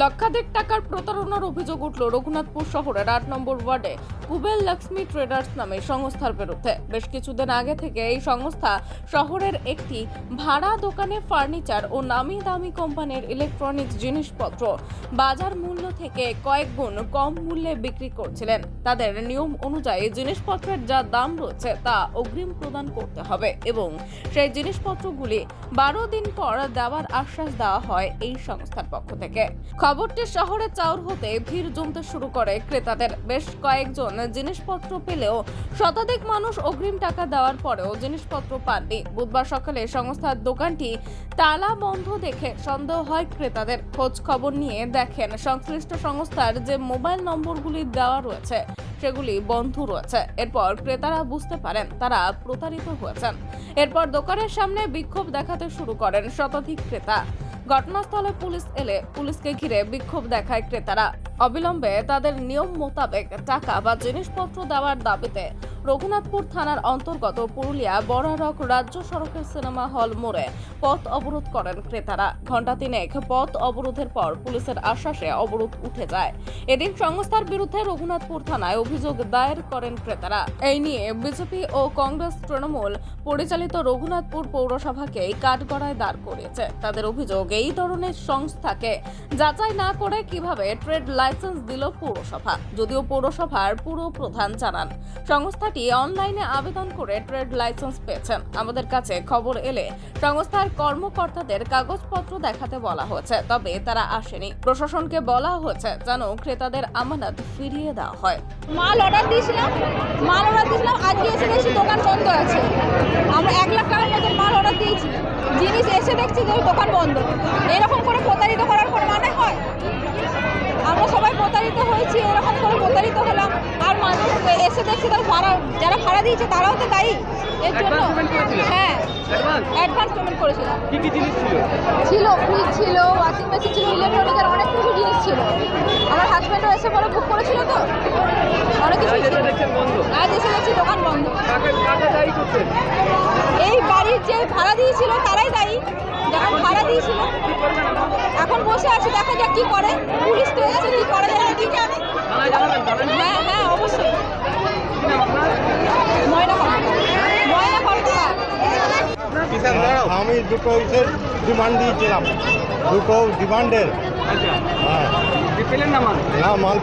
লক্ষাধিক টাকার প্রতারণার অভিযোগ উঠল রঘুনাথপুর শহরের আট নম্বর ওয়ার্ডে কুবেল লক্ষ্মী ট্রেডার্স নামে সংস্থার বিরুদ্ধে। বেশ কিছুদিন আগে থেকে এই সংস্থা শহরের একটি ভাড়া দোকানে ফার্নিচার ও নামি দামি কোম্পানির ইলেকট্রনিক্স জিনিসপত্র বাজার মূল্য থেকে কয়েক গুণ কম মূল্যে বিক্রি করছিলেন। তাদের নিয়ম অনুযায়ী জিনিসপত্রের যা দাম রয়েছে তা অগ্রিম প্রদান করতে হবে এবং সেই জিনিসপত্রগুলি বারো দিন পর দেওয়ার আশ্বাস দেওয়া হয় এই সংস্থার পক্ষ থেকে। খবরটি শহরে চাউর হতে ভিড় জমতে শুরু করে ক্রেতাদের। বেশ কয়েকজন জিনিসপত্র পেলেও শতাধিক মানুষ অগ্রিম টাকা দেওয়ার পরেও জিনিসপত্র পাননি। বুধবার সকালে সংস্থার দোকানটি তালা বন্ধ দেখে সন্দেহ হয় ক্রেতাদের। খোঁজ খবর নিয়ে দেখেন, সংশ্লিষ্ট সংস্থার যে মোবাইল নম্বরগুলি দেওয়া রয়েছে, সেগুলি বন্ধ রয়েছে। এরপর ক্রেতারা বুঝতে পারেন, তারা প্রতারিত হয়েছেন। এরপর দোকানের সামনে বিক্ষোভ দেখাতে শুরু করেন শতাধিক ক্রেতা। ঘটনাস্থলে পুলিশ এলে পুলিশকে ঘিরে বিক্ষোভ দেখায় ক্রেতারা। অবিলম্বে তাদের নিয়ম মোতাবেক টাকা বা জিনিসপত্র দেওয়ার দাবিতে রঘুনাথপুর থানার অন্তর্গত পুরুলিয়া বড়ারক রাজ্য সড়কের সিনেমা হল মোড়ে পথ অবরোধ করেন ক্রেতারা। ঘণ্টা তিনেক পথ অবরোধের পর পুলিশের আশ্বাসে অবরোধ উঠে যায়। এদিন সংস্থার বিরুদ্ধে রঘুনাথপুর থানায় অভিযোগ দায়ের করেন ক্রেতারা। এই নিয়ে বিজেপি ও কংগ্রেস তৃণমূল পরিচালিত রঘুনাথপুর পৌরসভাকে কাঠগড়ায় দাঁড় করিয়েছে। তাদের অভিযোগ, এই ধরনের সংস্থাকে যাচাই না করে কীভাবে ট্রেড লাইসেন্স দিল পৌরসভা, যদিও পৌরসভার পুরো প্রধান জানান, সংস্থাটি অনলাইনে আবেদন করে ট্রেড লাইসেন্স পেয়েছেন। আমাদের কাছে খবর এলে সংস্থার কর্মকর্তাদের কাগজপত্র দেখাতে বলা হয়েছে, তবে তারা আসেনি। প্রশাসনকে বলা হয়েছে যেন ক্রেতাদের আমানত ফিরিয়ে দেওয়া হয়। মাল অর্ডার দিয়েছিলাম, মাল অর্ডার দিয়েছিলাম, আজকে এসে দেখছি দোকান বন্ধ আছে। আমরা এক লাখ টাকার মতো মাল অর্ডার দিয়েছি। জিনিস এসে দেখছি যে দোকান বন্ধ। এরকম করে প্রতারিত করার কোনো মানে আমরা সবাই প্রতারিত হয়েছি এরকম করে প্রতারিত হলাম। আর মানুষ এসে দেখছি তার ভাড়া যারা ভাড়া দিয়েছে তারাও তো দায়ী। এর জন্য? হ্যাঁ। অ্যাডভান্স পেমেন্ট করেছিলাম। কি কি জিনিস ছিল? ছিল ফ্রিজ ছিল ওয়াশিং মেশিন ছিল ইলেকট্রনিকের অনেক কিছু জিনিস ছিল। আমার হাজব্যান্ডও এসে পরে বুক করেছিল তো? অনেক কিছু আজ এসে দেখছি দোকান বন্ধ। এই বাড়ির যে ভাড়া দিয়েছিল তারাই দায়ী যখন ভাড়া দিয়েছিল কি করবেন এখন? এখন বসে দেখা যাক কি করে। পুলিশ তো এসে কি করে যায় না, কি জানি। থানায় জানাবেন জানাবেন হ্যাঁ হ্যাঁ অবশ্যই আমি দুটো ইসের ডিমান্ড দিয়েছিলাম দুটো ডিমান্ডের। হ্যাঁ। না, মাল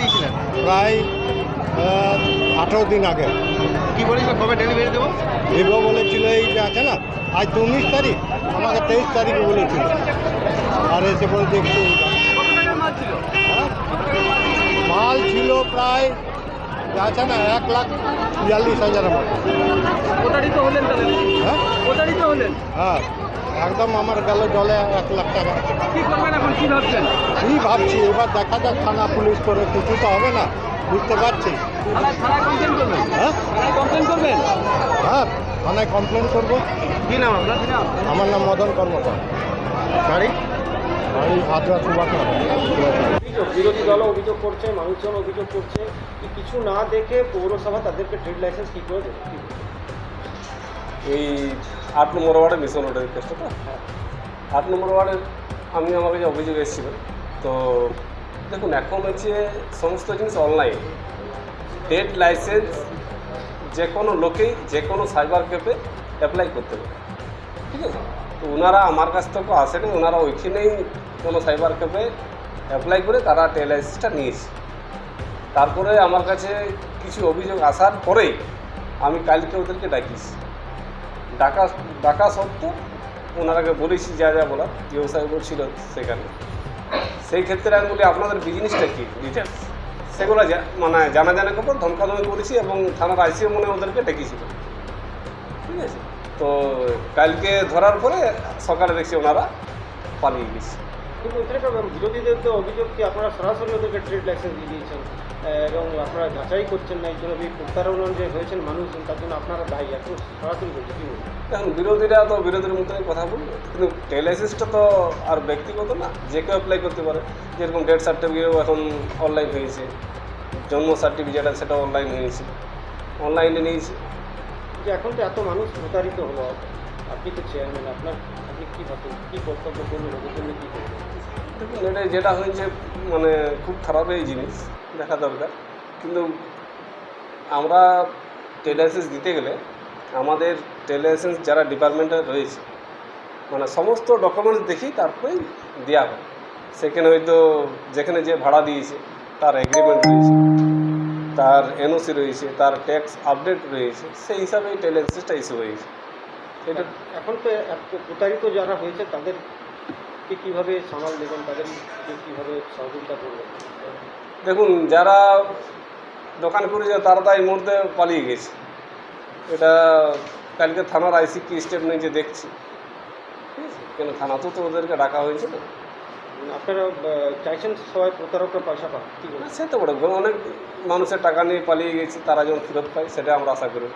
দিয়েছিলেন প্রায় আঠেরো দিন আগে। কি বলেছিল কবে ডেলিভারি দেবো দেব বলেছিল এই যে আছে না? আজ উনিশ তারিখ। আমাকে তেইশ তারিখে বলেছিল। আর এসে পরে দেখছি মাল ছিল হ্যাঁ, প্রায় আছে না এক লাখ বিয়াল্লিশ প্রতারিত হলেন হ্যাঁ? প্রতারিত হলেন। হ্যাঁ একদম আমার গেল জলে এক লাখ টাকা। কি করবেন এখন কি ভাবছেন? কি ভাবছি এবার দেখা যাক থানা পুলিশ করে কিছু তো হবে না বুঝতে পারছি। করবেন? হ্যাঁ? থানায় কমপ্লেন হ্যাঁ থানায় কমপ্লেন করব। কি নাম আপনার? আমার নাম মদন কর্মকার। বাড়ি? বাড়ি ভাদ্রা সুভাষ অভিযোগ বিরোধী দল অভিযোগ করছে মানুষজন অভিযোগ করছে কি কিছু না দেখে পৌরসভা তাদেরকে ট্রেড লাইসেন্স কি করে দেবে? এই আট নম্বর ওয়ার্ডে মিশন রোডের কেসটা তো আট নম্বর ওয়ার্ডে আমি আমার কাছে অভিযোগ এসেছিল। তো দেখুন এখন হচ্ছে সমস্ত জিনিস অনলাইন ডেট লাইসেন্স যে কোনো লোকেই যে কোনো সাইবার ক্যাফে অ্যাপ্লাই করতে পারে। ঠিক আছে? তো ওনারা আমার কাছ থেকে আসেনি ওনারা ওইখানেই কোনো সাইবার ক্যাফে অ্যাপ্লাই করে তারা টেল লাইসেন্সটা নিয়েছে। তারপরে আমার কাছে কিছু অভিযোগ আসার পরেই আমি কালকে ওদেরকে ডাকিয়েছি। ডাকা ডাকা সত্ত্বেও ওনারাকে বলেছি, যা যা বলার ব্যবসায় ছিল সেখানে। সেই ক্ষেত্রে আমি বলি, আপনাদের বিজনেসটা কী? ডিটেলস সেগুলো মানে জানা জানা খবর ধমকাধমকি করেছি এবং থানার আইসিও মনে ওদেরকে ডেকেছিল। ঠিক আছে? তো কালকে ধরার পরে সকালে দেখছি ওনারা পালিয়ে গেছে। কিন্তু এখানে একটা বিরোধীদের তো অভিযোগ কি আপনারা সরাসরি ওদেরকে ট্রেড লাইসেন্স দিয়ে দিয়েছেন এবং আপনারা যাচাই করছেন না এই জন্য এই প্রত্যারোপণ যে হয়েছেন মানুষজন তার জন্য আপনারা দায়ী সরাসরি বলছে কি বিরোধীরা তো বিরোধীর মতোই কথা বলবে কিন্তু টেলাইসিসটা তো আর ব্যক্তিগত না যে কেউ অ্যাপ্লাই করতে পারে। যেরকম ডেথ সার্টিফিকেটও এখন অনলাইন হয়েছে জন্ম সার্টিফিকেট সেটা অনলাইন হয়েছে অনলাইনে নিয়েছে। যে এখন তো এত মানুষ প্রতারিত হলো, আপনি তো চেয়ারম্যান আপনার, আপনি কী ভাবেন কী কর্তব্য করবেন? ওদের জন্য কী করবেন? দেখুন এটা যেটা হয়েছে মানে খুব খারাপ এই জিনিস, দেখা দরকার কিন্তু আমরা টেলাইসেন্স দিতে গেলে, আমাদের টেলাইসেন্স যারা ডিপার্টমেন্টে রয়েছে মানে সমস্ত ডকুমেন্টস দেখি তারপরেই দেওয়া হয় সেখানে হয়তো যেখানে যে ভাড়া দিয়েছে, তার এগ্রিমেন্ট রয়েছে। তার এনওসি রয়েছে তার ট্যাক্স আপডেট রয়েছে সেই হিসাবে এই টেলাইসেন্সটা ইস্যু হয়েছে। এটা এখন তো প্রতারিত যারা হয়েছে তাদেরকে কীভাবে সামাল দেবেন তাদেরকে কীভাবে সহযোগিতা করবেন? দেখুন যারা দোকান করেছে তারা তো এই মুহূর্তে পালিয়ে গেছে। এটা কালকে থানার আইসি কি স্টেপ নিয়েছে দেখছি ঠিক আছে? কেন থানাতেও তো ওদেরকে ডাকা হয়েছে না চাইছেন সবাই পয়সা সে তো বড় অনেক মানুষের টাকা নিয়ে পালিয়ে গেছে তারা যেমন ফেরত পায়, সেটা আমরা আশা করি।